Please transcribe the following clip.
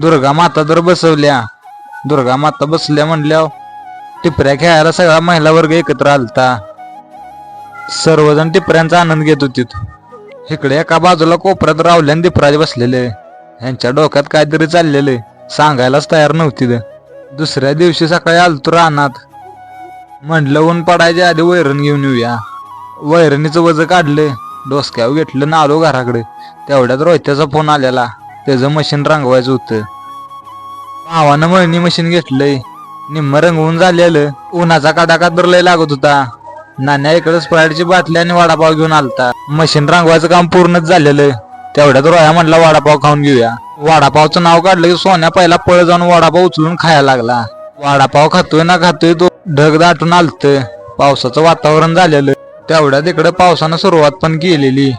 दुर्गा माता जर बसवल्या दुर्गा माता बसल्या म्हणल्या टिपऱ्या खेळायला सगळा महिला वर्ग एकत्र आलता. सर्वजण टिपऱ्यांचा आनंद घेत होते. इकडे एका बाजूला कोपऱ्यात रावल्यान दिपराज बसलेले. यांच्या डोक्यात काहीतरी चाललेले सांगायलाच तयार नव्हती दुसऱ्या दिवशी सकाळी आलतो रानात. म्हणलं ऊन पडायच्या आधी वैरण घेऊन येऊया. वैरणीचं वज काढलं डोसक्यावर घेतलं ना आलो घराकडे. तेवढ्यात रोहित्याचा फोन आलेला. त्याचं मशीन रंगवायचं होतं. भावानं मळणी मशीन घेतलंय. निम्म रंगवून झालेलं. उन्हाचा कडाका तर लय लागत होता. नाण्या इकडे स्प्राईटची बाटली आणि वडापाव घेऊन आलता. मशीन रंगवायचं काम पूर्णच झालेलं. तेवढ्यात रोया म्हटला वडापाव खाऊन घेऊया. वडापावचं नाव काढलं की सोन्या पहिला पळ जाऊन वडापाव उचलून खायला लागला. वडापाव खातोय ना खातोय तो ढग दाटून आलत. पावसाचं वातावरण झालेलं. तेवढ्यात इकडं पावसानं सुरुवात पण केलेली.